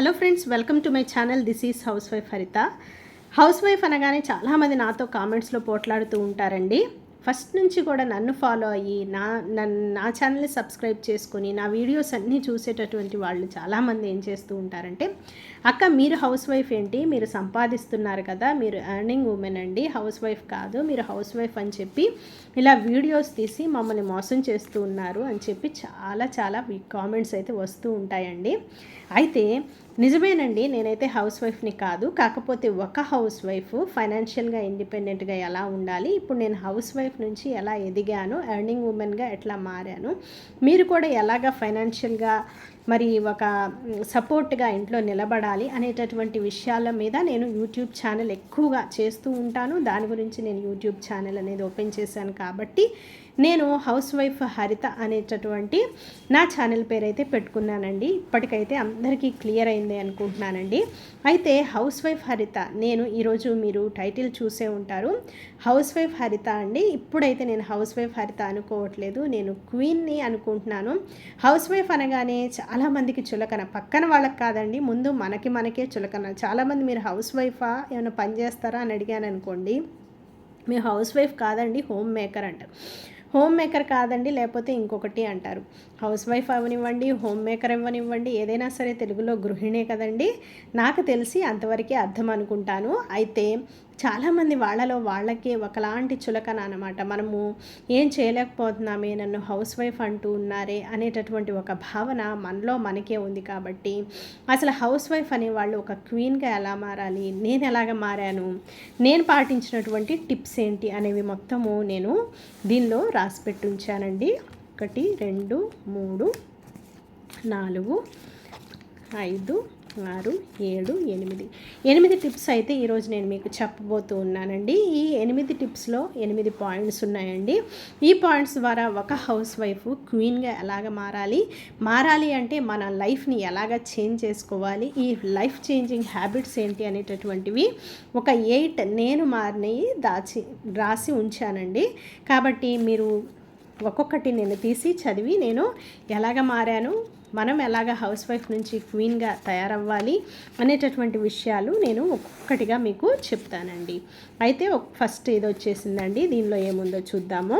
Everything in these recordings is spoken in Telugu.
Hello friends welcome to my channel this is housewife Haritha housewife అనగానే చాలామంది నాతో కామెంట్స్లో పోట్లాడుతూ ఉంటారండి. ఫస్ట్ నుంచి కూడా నన్ను ఫాలో అయ్యి నా నా ఛానల్ని సబ్స్క్రైబ్ చేసుకుని నా వీడియోస్ అన్నీ చూసేటటువంటి వాళ్ళు చాలామంది ఏం చేస్తూ ఉంటారంటే అక్క మీరు హౌస్ వైఫ్ ఏంటి? మీరు సంపాదిస్తున్నారు కదా మీరు ఎర్నింగ్ ఉమెన్ అండి. హౌస్ వైఫ్ కాదు మీరు హౌస్ వైఫ్ అని చెప్పి ఇలా వీడియోస్ తీసి మమ్మల్ని మోసం చేస్తూ ఉన్నారు అని చెప్పి చాలా చాలా కామెంట్స్ అయితే వస్తూ ఉంటాయండి. అయితే నిజమేనండి నేనైతే హౌస్ వైఫ్ని కాదు. కాకపోతే ఒక హౌస్ వైఫ్ ఫైనాన్షియల్గా ఇండిపెండెంట్గా ఎలా ఉండాలి? ఇప్పుడు నేను హౌస్ వైఫ్ నుంచి ఎలా ఎదిగాను? ఎర్నింగ్ ఉమెన్గా ఎట్లా మారాను? మీరు కూడా ఎలాగ ఫైనాన్షియల్గా మరి ఒక సపోర్ట్గా ఇంట్లో నిలబడాలి అనేటటువంటి విషయాల మీద నేను యూట్యూబ్ ఛానల్ ఎక్కువగా చేస్తూ ఉంటాను. దాని గురించి నేను యూట్యూబ్ ఛానల్ అనేది ఓపెన్ చేశాను కాబట్టి నేను హౌస్ వైఫ్ హరిత అనేటటువంటి నా ఛానల్ పేరు అయితే పెట్టుకున్నానండి. ఇప్పటికైతే అందరికీ క్లియర్ అయింది అనుకుంటున్నానండి. అయితే హౌస్ వైఫ్ హరిత నేను ఈరోజు మీరు టైటిల్ చూసే ఉంటారు. హౌస్ వైఫ్ హరిత అండి. ఇప్పుడైతే నేను హౌస్ వైఫ్ హరిత అనుకోవట్లేదు. నేను క్వీన్ని అనుకుంటున్నాను. హౌస్ వైఫ్ అనగానే చాలామందికి చులకన. పక్కన వాళ్ళకి కాదండి ముందు మనకి మనకే చులకన. చాలామంది మీరు హౌస్ వైఫా? ఏమైనా పని చేస్తారా? అని అడిగాను అనుకోండి. మీరు హౌస్ వైఫ్ కాదండి హోమ్ మేకర్ అంటారు హోమ్ మేకర్ కాదండి లేకపోతే ఇంకొకటి అంటారు. హౌస్ వైఫ్ అవనివ్వండి హోమ్ మేకర్ ఇవ్వనివ్వండి ఏదైనా సరే తెలుగులో గృహిణే కదండి. నాకు తెలిసి అంతవరకే అర్థం అనుకుంటాను. అయితే చాలామంది వాళ్ళలో వాళ్ళకే ఒకలాంటి చులకన అనమాట మనము ఏం చేయలేకపోతున్నామే నన్ను హౌస్ వైఫ్ అంటూ ఉన్నారే అనేటటువంటి ఒక భావన మనలో మనకే ఉంది కాబట్టి అసలు హౌస్ వైఫ్ అనేవాళ్ళు ఒక క్వీన్గా ఎలా మారాలి? నేను ఎలాగ మారాను? నేను పాటించినటువంటి టిప్స్ ఏంటి అనేవి మొత్తము నేను దీనిలో రాసి పెట్టి ఉంచానండి ఒకటి రెండు మూడు నాలుగు ఐదు ఆరు ఏడు ఎనిమిది. ఎనిమిది టిప్స్ అయితే ఈరోజు నేను మీకు చెప్పబోతూ ఉన్నానండి. ఈ ఎనిమిది టిప్స్లో ఎనిమిది పాయింట్స్ ఉన్నాయండి. ఈ పాయింట్స్ ద్వారా ఒక హౌస్ వైఫ్ క్వీన్గా ఎలాగ మారాలి? మారాలి అంటే మన లైఫ్ని ఎలాగ చేంజ్ చేసుకోవాలి? ఈ లైఫ్ చేంజింగ్ హ్యాబిట్స్ ఏంటి అనేటటువంటివి ఒక ఎయిట్ నేను మారినవి దాచి రాసి ఉంచానండి. కాబట్టి మీరు ఒక్కొక్కటి నేను తీసి చదివి నేను ఎలాగ మారాను మనం ఎలాగ హౌస్ వైఫ్ నుంచి క్వీన్గా తయారవ్వాలి అనేటటువంటి విషయాలు నేను ఒక్కొక్కటిగా మీకు చెప్తానండి. అయితే ఫస్ట్ ఇది వచ్చేసిందండి దీనిలో ఏముందో చూద్దాము.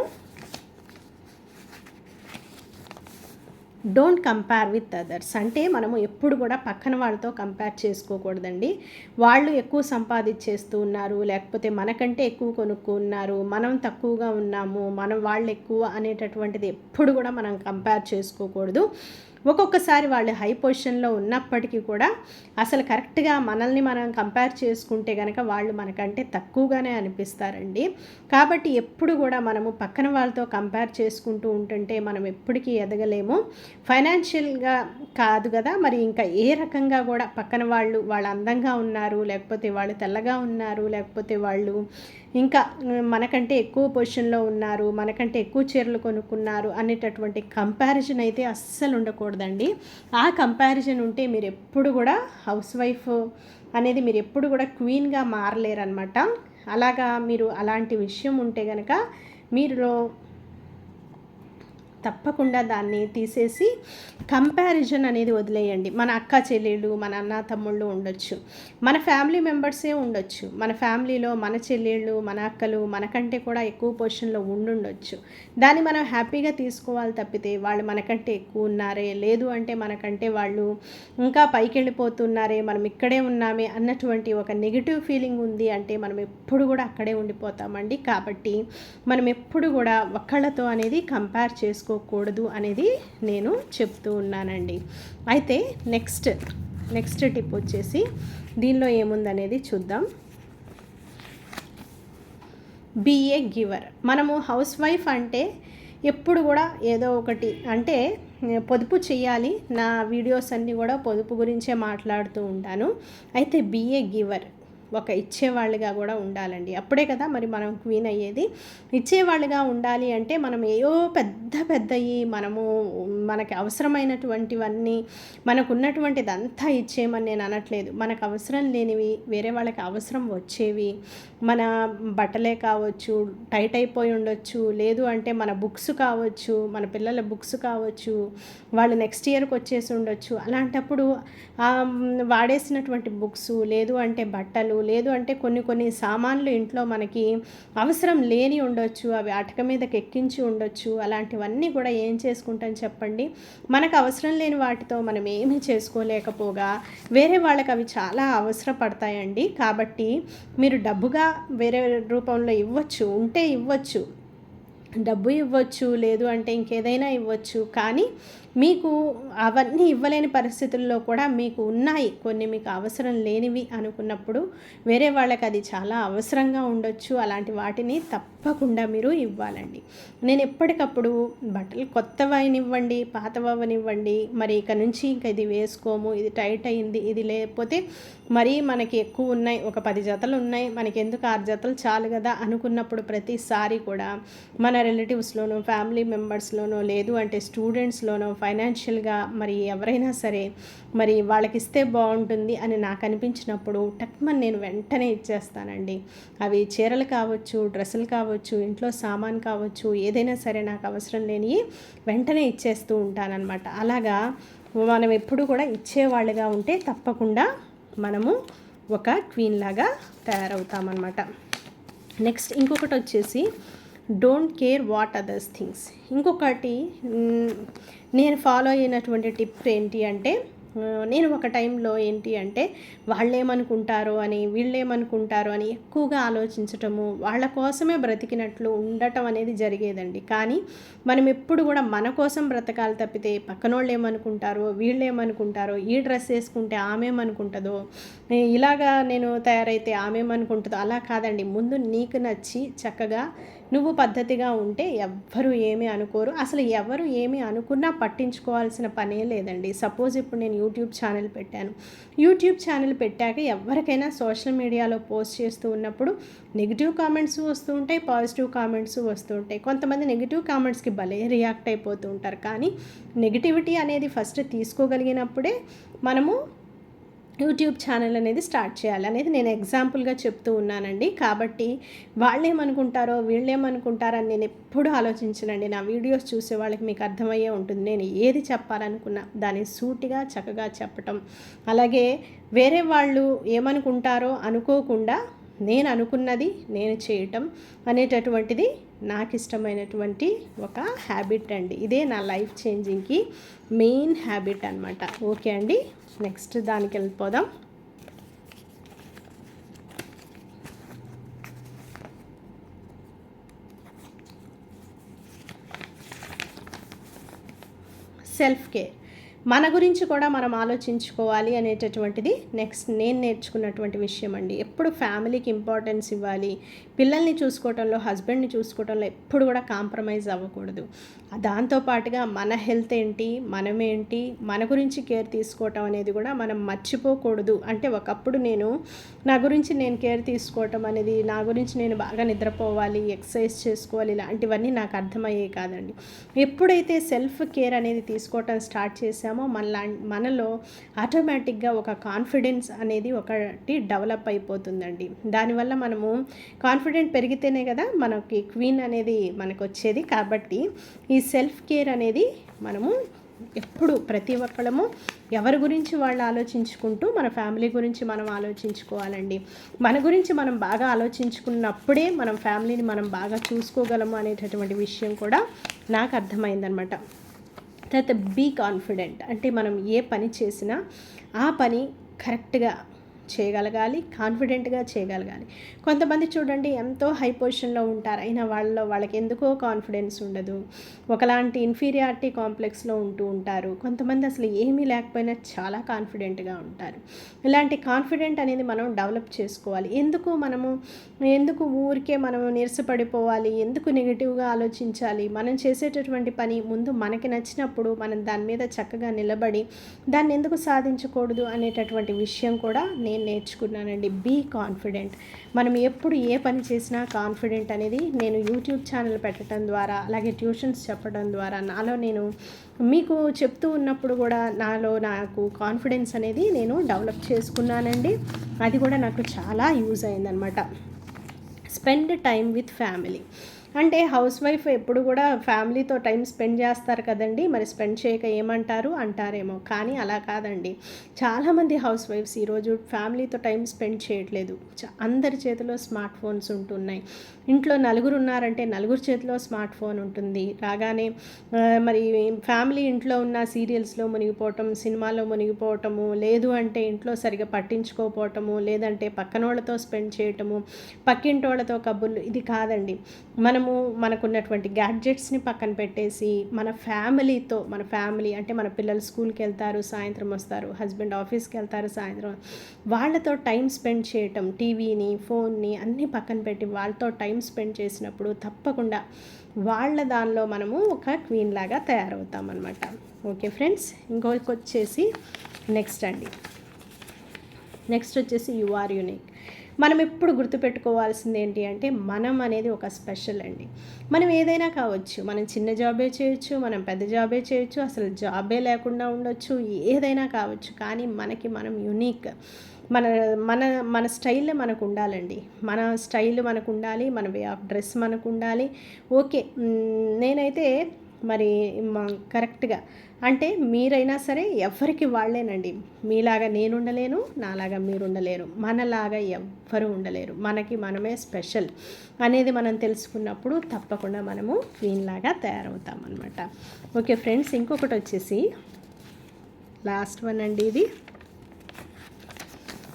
Don't compare with others. అంటే మనము ఎప్పుడు కూడా పక్కన వాళ్ళతో కంపేర్ చేసుకోకూడదండి. వాళ్ళు ఎక్కువ సంపాదించేస్తూ ఉన్నారు లేకపోతే మనకంటే ఎక్కువ కొనుక్కున్నారు మనం తక్కువగా ఉన్నాము మనం వాళ్ళు ఎక్కువ అనేటటువంటిది ఎప్పుడు కూడా మనం కంపేర్ చేసుకోకూడదు. ఒక్కొక్కసారి వాళ్ళు హై పొజిషన్లో ఉన్నప్పటికీ కూడా అసలు కరెక్ట్గా మనల్ని మనం కంపేర్ చేసుకుంటే కనుక వాళ్ళు మనకంటే తక్కువగానే అనిపిస్తారండి. కాబట్టి ఎప్పుడు కూడా మనము పక్కన వాళ్ళతో కంపేర్ చేసుకుంటూ ఉంటుంటే మనం ఎప్పటికీ ఎదగలేము. ఫైనాన్షియల్గా కాదు కదా మరి ఇంకా ఏ రకంగా కూడా పక్కన వాళ్ళు వాళ్ళు అందంగా ఉన్నారు లేకపోతే వాళ్ళు తెల్లగా ఉన్నారు లేకపోతే వాళ్ళు ఇంకా మనకంటే ఎక్కువ పొజిషన్లో ఉన్నారు మనకంటే ఎక్కువ చీరలు కొనుక్కున్నారు అనేటటువంటి కంపారిజన్ అయితే అస్సలు ఉండకూడదండి. ఆ కంపారిజన్ ఉంటే మీరు ఎప్పుడు కూడా హౌస్ వైఫ్ అనేది మీరు ఎప్పుడు కూడా క్వీన్గా మారలేరనమాట అలాగా మీరు అలాంటి విషయం ఉంటే కనుక మీరులో తప్పకుండా దాన్ని తీసేసి కంపారిజన్ అనేది వదిలేయండి. మన అక్క చెల్లెళ్ళు మన అన్న తమ్ముళ్ళు ఉండొచ్చు. మన ఫ్యామిలీ మెంబర్సే ఉండొచ్చు. మన ఫ్యామిలీలో మన చెల్లెళ్ళు మన అక్కలు మనకంటే కూడా ఎక్కువ పొజిషన్లో ఉండుండొచ్చు. దాన్ని మనం హ్యాపీగా తీసుకోవాలి తప్పితే వాళ్ళు మనకంటే ఎక్కువ ఉన్నారే లేదు అంటే మనకంటే వాళ్ళు ఇంకా పైకి వెళ్ళిపోతున్నారే మనం ఇక్కడే ఉన్నామే అన్నటువంటి ఒక నెగిటివ్ ఫీలింగ్ ఉంది అంటే మనం ఎప్పుడు కూడా అక్కడే ఉండిపోతామండి. కాబట్టి మనం ఎప్పుడు కూడా ఒక్కళ్ళతో అనేది కంపేర్ చేసుకో చేసుకోకూడదు అనేది నేను చెప్తూ ఉన్నానండి. అయితే నెక్స్ట్ నెక్స్ట్ టిప్ వచ్చేసి దీనిలో ఏముందనేది చూద్దాం. Be a giver. మనము హౌస్ వైఫ్ అంటే ఎప్పుడు కూడా ఏదో ఒకటి అంటే పొదుపు చేయాలి. నా వీడియోస్ అన్నీ కూడా పొదుపు గురించే మాట్లాడుతూ ఉంటాను. అయితే బీఏ గివర్. ఒక ఇచ్చేవాళ్ళుగా కూడా ఉండాలండి. అప్పుడే కదా మరి మనం క్వీన్ అయ్యేది. ఇచ్చేవాళ్ళుగా ఉండాలి అంటే మనం ఏయో పెద్ద పెద్దయి మనము మనకి అవసరమైనటువంటివన్నీ మనకు ఉన్నటువంటిదంతా ఇచ్చేయమని నేను అనట్లేదు. మనకు అవసరం లేనివి వేరే వాళ్ళకి అవసరం వచ్చేవి మన బట్టలే కావచ్చు టైట్ అయిపోయి ఉండొచ్చు లేదు అంటే మన బుక్స్ కావచ్చు మన పిల్లల బుక్స్ కావచ్చు వాళ్ళు నెక్స్ట్ ఇయర్కి వచ్చేసి ఉండొచ్చు. అలాంటప్పుడు వాడేసినటువంటి బుక్స్ లేదు అంటే బట్టలు లేదు అంటే కొన్ని కొన్ని సామాన్లు ఇంట్లో మనకి అవసరం లేని ఉండొచ్చు అవి అటక మీదకి ఎక్కించి ఉండొచ్చు. అలాంటివన్నీ కూడా ఏం చేసుకుంటాం చెప్పండి? మనకు అవసరం లేని వాటితో మనం ఏమీ చేసుకోలేకపోగా వేరే వాళ్ళకి అవి చాలా అవసరపడతాయండి. కాబట్టి మీరు డబ్బుగా వేరే రూపంలో ఇవ్వచ్చు ఉంటే ఇవ్వచ్చు. డబ్బు ఇవ్వచ్చు లేదు అంటే ఇంకేదైనా ఇవ్వచ్చు. కానీ మీకు అవన్నీ ఇవ్వలేని పరిస్థితుల్లో కూడా మీకు ఉన్నాయి. కొన్ని మీకు అవసరం లేనివి అనుకున్నప్పుడు వేరే వాళ్ళకి అది చాలా అవసరంగా ఉండొచ్చు. అలాంటి వాటిని తప్పకుండా మీరు ఇవ్వాలండి. నేను ఎప్పటికప్పుడు బట్టలు కొత్తవనివ్వండి పాతవనివ్వండి మరి ఇక నుంచి ఇంకా ఇది వేసుకోము ఇది టైట్ అయింది ఇది లేకపోతే మరీ మనకి ఎక్కువ ఉన్నాయి ఒక పది జతలు ఉన్నాయి మనకి ఎందుకు ఆరు జతలు చాలు కదా అనుకున్నప్పుడు ప్రతిసారి కూడా మన రిలేటివ్స్లోనో ఫ్యామిలీ మెంబర్స్లోనో లేదు అంటే స్టూడెంట్స్లోనో ఫైనాన్షియల్గా మరి ఎవరైనా సరే మరి వాళ్ళకి ఇస్తే బాగుంటుంది అని నాకు అనిపించినప్పుడు టక్మన్ నేను వెంటనే ఇచ్చేస్తానండి. అవి చీరలు కావచ్చు డ్రెస్సులు కావచ్చు ఇంట్లో సామాన్ కావచ్చు ఏదైనా సరే నాకు అవసరం లేని వెంటనే ఇచ్చేస్తూ ఉంటానన్నమాట. అలాగా మనం ఎప్పుడు కూడా ఇచ్చేవాళ్ళుగా ఉంటే తప్పకుండా మనము ఒక క్వీన్ లాగా తయారవుతామన్నమాట. నెక్స్ట్ ఇంకొకటి వచ్చేసి don't care what others things ఇంకొకటి నేను ఫాలో అయినటువంటి టిప్ ఏంటి అంటే నేను ఒక టైంలో ఏంటి అంటే వాళ్ళేమనుకుంటారో అని వీళ్ళేమనుకుంటారో అని ఎక్కువగా ఆలోచించటము వాళ్ళ కోసమే బ్రతికినట్లు ఉండటం అనేది జరిగేదండి. కానీ మనం ఎప్పుడు కూడా మన కోసం బ్రతకాలి తప్పితే పక్కనోళ్ళు ఏమనుకుంటారో వీళ్ళు ఏమనుకుంటారో ఈ డ్రెస్ వేసుకుంటే ఆమెమనుకుంటుందో ఇలాగా నేను తయారైతే ఆమెమనుకుంటుందో అలా కాదండి. ముందు నీకు నచ్చి చక్కగా నువ్వు పద్ధతిగా ఉంటే ఎవ్వరు ఏమీ అనుకోరు. అసలు ఎవరు ఏమీ అనుకున్నా పట్టించుకోవాల్సిన పనే లేదండి. సపోజ్ ఇప్పుడు నేను యూట్యూబ్ ఛానల్ పెట్టాను. యూట్యూబ్ ఛానల్ పెట్టాక ఎవరికైనా సోషల్ మీడియాలో పోస్ట్ చేస్తూ ఉన్నప్పుడు నెగిటివ్ కామెంట్స్ వస్తూ ఉంటాయి పాజిటివ్ కామెంట్స్ వస్తూ ఉంటాయి. కొంతమంది నెగిటివ్ కామెంట్స్కి భలే రియాక్ట్ అయిపోతూ ఉంటారు. కానీ నెగిటివిటీ అనేది ఫస్ట్ తీసుకోగలిగినప్పుడే మనము యూట్యూబ్ ఛానల్ అనేది స్టార్ట్ చేయాలి అనేది నేను ఎగ్జాంపుల్గా చెప్తూ ఉన్నానండి. కాబట్టి వాళ్ళేమనుకుంటారో వీళ్ళేమనుకుంటారని నేను ఎప్పుడూ ఆలోచించనండి. నా వీడియోస్ చూసే వాళ్ళకి మీకు అర్థమయ్యే ఉంటుంది. నేను ఏది చెప్పాలనుకున్నా దాన్ని సూటిగా చక్కగా చెప్పటం. అలాగే వేరే వాళ్ళు ఏమనుకుంటారో అనుకోకుండా నేను అనుకున్నది నేను చేయటం అనేటటువంటిది నాకు ఇష్టమైనటువంటి ఒక హ్యాబిట్ అండి. ఇదే నా లైఫ్ చేంజింగ్కి మెయిన్ హ్యాబిట్ అనమాట ఓకే అండి? నెక్స్ట్ దానికి వెళ్ళిపోదాం. సెల్ఫ్ కేర్ మన గురించి కూడా మనం ఆలోచించుకోవాలి అనేటటువంటిది నెక్స్ట్ నేను నేర్చుకున్నటువంటి విషయం అండి. ఎప్పుడు ఫ్యామిలీకి ఇంపార్టెన్స్ ఇవ్వాలి. పిల్లల్ని చూసుకోవటంలో హస్బెండ్ని చూసుకోవటంలో ఎప్పుడు కూడా కాంప్రమైజ్ అవ్వకూడదు. దాంతోపాటుగా మన హెల్త్ ఏంటి మనమేంటి మన గురించి కేర్ తీసుకోవటం అనేది కూడా మనం మర్చిపోకూడదు. అంటే ఒకప్పుడు నేను నా గురించి నేను కేర్ తీసుకోవటం అనేది నా గురించి నేను బాగా నిద్రపోవాలి ఎక్సర్సైజ్ చేసుకోవాలి ఇలాంటివన్నీ నాకు అర్థమయ్యే కాదండి. ఎప్పుడైతే సెల్ఫ్ కేర్ అనేది తీసుకోవటం స్టార్ట్ చేసామో మన మనలో ఆటోమేటిక్గా ఒక కాన్ఫిడెన్స్ అనేది ఒకటి డెవలప్ అయిపోతుందండి. దానివల్ల మనము కాన్ఫిడెంట్ పెరిగితేనే కదా మనకి క్వీన్ అనేది మనకు వచ్చేది కాబట్టి ఈ సెల్ఫ్ కేర్ అనేది మనము ఎప్పుడు ప్రతి ఒక్కళ్ళము ఎవరి గురించి వాళ్ళు ఆలోచించుకుంటూ మన ఫ్యామిలీ గురించి మనం ఆలోచించుకోవాలండి. మన గురించి మనం బాగా ఆలోచించుకున్నప్పుడే మనం ఫ్యామిలీని మనం బాగా చూసుకోగలము అనేటటువంటి విషయం కూడా నాకు అర్థమైందనమాట. తర్వాత బీ కాన్ఫిడెంట్ అంటే మనం ఏ పని చేసినా ఆ పని కరెక్ట్గా చేయగలగాలి కాన్ఫిడెంట్గా చేయగలగాలి. కొంతమంది చూడండి ఎంతో హై పొజిషన్లో ఉంటారు. అయినా వాళ్ళలో వాళ్ళకి ఎందుకో కాన్ఫిడెన్స్ ఉండదు. ఒకలాంటి ఇన్ఫీరియారిటీ కాంప్లెక్స్లో ఉంటూ ఉంటారు. కొంతమంది అసలు ఏమీ లేకపోయినా చాలా కాన్ఫిడెంట్గా ఉంటారు. ఇలాంటి కాన్ఫిడెంట్ అనేది మనం డెవలప్ చేసుకోవాలి. ఎందుకు మనము ఎందుకు ఊరికే మనము నీరసపడిపోవాలి? ఎందుకు నెగిటివ్గా ఆలోచించాలి? మనం చేసేటటువంటి పని ముందు మనకి నచ్చినప్పుడు మనం దాని మీద చక్కగా నిలబడి దాన్ని ఎందుకు సాధించకూడదు అనేటటువంటి విషయం కూడా నేను నేను నేర్చుకున్నానండి బీ కాన్ఫిడెంట్ మనం ఎప్పుడు ఏ పని చేసినా కాన్ఫిడెంట్ అనేది నేను యూట్యూబ్ ఛానల్ పెట్టడం ద్వారా అలాగే ట్యూషన్స్ చెప్పడం ద్వారా నాలో నేను మీకు చెప్తూ ఉన్నప్పుడు కూడా నాలో నాకు కాన్ఫిడెన్స్ అనేది నేను డెవలప్ చేసుకున్నానండి. అది కూడా నాకు చాలా యూజ్ అయిందనమాట స్పెండ్ టైం విత్ ఫ్యామిలీ అంటే హౌస్ వైఫ్ ఎప్పుడు కూడా ఫ్యామిలీతో టైం స్పెండ్ చేస్తారు కదండి. మరి స్పెండ్ చేయక ఏమంటారు? అంటారేమో. కానీ అలా కాదండి. చాలామంది హౌస్ వైఫ్స్ ఈరోజు ఫ్యామిలీతో టైం స్పెండ్ చేయట్లేదు. అందరి చేతిలో స్మార్ట్ ఫోన్స్ ఉంటున్నాయి. ఇంట్లో నలుగురు ఉన్నారంటే నలుగురు చేతిలో స్మార్ట్ ఫోన్ ఉంటుంది. రాగానే మరి ఫ్యామిలీ ఇంట్లో ఉన్న సీరియల్స్లో మునిగిపోవటం సినిమాలో మునిగిపోవటము లేదు అంటే ఇంట్లో సరిగా పట్టించుకోపోవటము లేదంటే పక్కనోళ్ళతో స్పెండ్ చేయటము పక్కింటోళ్ళతో కబుర్లు ఇది కాదండి. మనం మనము మనకున్నటువంటి గ్యాడ్జెట్స్ని పక్కన పెట్టేసి మన ఫ్యామిలీతో మన ఫ్యామిలీ అంటే మన పిల్లలు స్కూల్కి వెళ్తారు సాయంత్రం వస్తారు హస్బెండ్ ఆఫీస్కి వెళ్తారు సాయంత్రం వాళ్ళతో టైం స్పెండ్ చేయటం టీవీని ఫోన్ని అన్నీ పక్కన పెట్టి వాళ్ళతో టైం స్పెండ్ చేసినప్పుడు తప్పకుండా వాళ్ళ దానిలో మనము ఒక క్వీన్ లాగా తయారవుతాం అనమాట ఓకే ఫ్రెండ్స్ ఇంకొక వచ్చేసి నెక్స్ట్ అండి. నెక్స్ట్ వచ్చేసి యు ఆర్ యూనిక్. మనం ఎప్పుడు గుర్తుపెట్టుకోవాల్సింది ఏంటి అంటే మనం అనేది ఒక స్పెషల్ అండి. మనం ఏదైనా కావచ్చు మనం చిన్న జాబే చేయొచ్చు మనం పెద్ద జాబే చేయొచ్చు అసలు జాబే లేకుండా ఉండొచ్చు ఏదైనా కావచ్చు. కానీ మనకి మనం యునీక్. మన మన మన స్టైల్ మనకు ఉండాలండి. మన స్టైల్ మనకు ఉండాలి మన వే ఆఫ్ డ్రెస్ మనకు ఉండాలి. ఓకే నేనైతే మరి కరెక్ట్గా. అంటే మీరైనా సరే ఎవరికి వాళ్ళేనండి. మీలాగా నేను ఉండలేను నాలాగా మీరు ఉండలేరు మనలాగా ఎవ్వరు ఉండలేరు. మనకి మనమే స్పెషల్ అనేది మనం తెలుసుకున్నప్పుడు తప్పకుండా మనము క్వీన్లాగా తయారవుతాం అనమాట ఓకే ఫ్రెండ్స్ ఇంకొకటి వచ్చేసి లాస్ట్ వన్ అండి ఇది.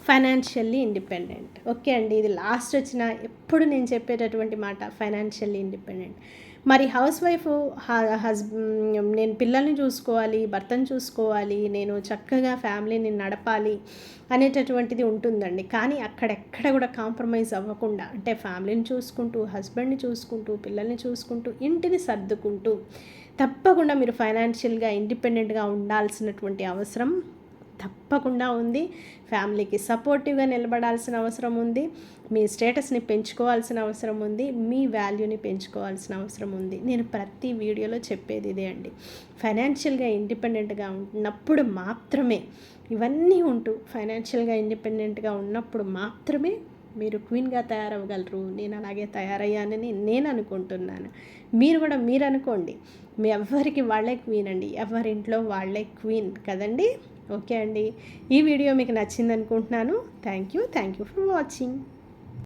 Financially independent. ఓకే అండి ఇది లాస్ట్ వచ్చిన ఎప్పుడు నేను చెప్పేటటువంటి మాట ఫైనాన్షియల్లీ ఇండిపెండెంట్. మరి హౌస్ వైఫ్ హస్బెండ్ నేను పిల్లల్ని చూసుకోవాలి భర్తను చూసుకోవాలి నేను చక్కగా ఫ్యామిలీని నడపాలి అనేటటువంటిది ఉంటుందండి. కానీ అక్కడెక్కడ కూడా కాంప్రమైజ్ అవ్వకుండా అంటే ఫ్యామిలీని చూసుకుంటూ హస్బెండ్ని చూసుకుంటూ పిల్లల్ని చూసుకుంటూ ఇంటిని సర్దుకుంటూ తప్పకుండా మీరు ఫైనాన్షియల్గా ఇండిపెండెంట్గా ఉండాల్సినటువంటి అవసరం తప్పకుండా ఉంది. ఫ్యామిలీకి సపోర్టివ్గా నిలబడాల్సిన అవసరం ఉంది. మీ స్టేటస్ని పెంచుకోవాల్సిన అవసరం ఉంది. మీ వాల్యూని పెంచుకోవాల్సిన అవసరం ఉంది. నేను ప్రతి వీడియోలో చెప్పేది ఇదే అండి. ఫైనాన్షియల్గా ఇండిపెండెంట్గా ఉన్నప్పుడు మాత్రమే ఇవన్నీ ఉంటూ ఫైనాన్షియల్గా ఇండిపెండెంట్గా ఉన్నప్పుడు మాత్రమే మీరు క్వీన్గా తయారవ్వగలరు. నేను అలాగే తయారయ్యానని నేను అనుకుంటున్నాను. మీరు కూడా మీరు అనుకోండి మీ ఎవరికి వాళ్ళే క్వీన్ అండి. ఎవరింట్లో వాళ్ళే క్వీన్ కదండి? ఓకే అండి. ఈ వీడియో మీకు నచ్చింది అనుకుంటున్నాను thank you thank you for watching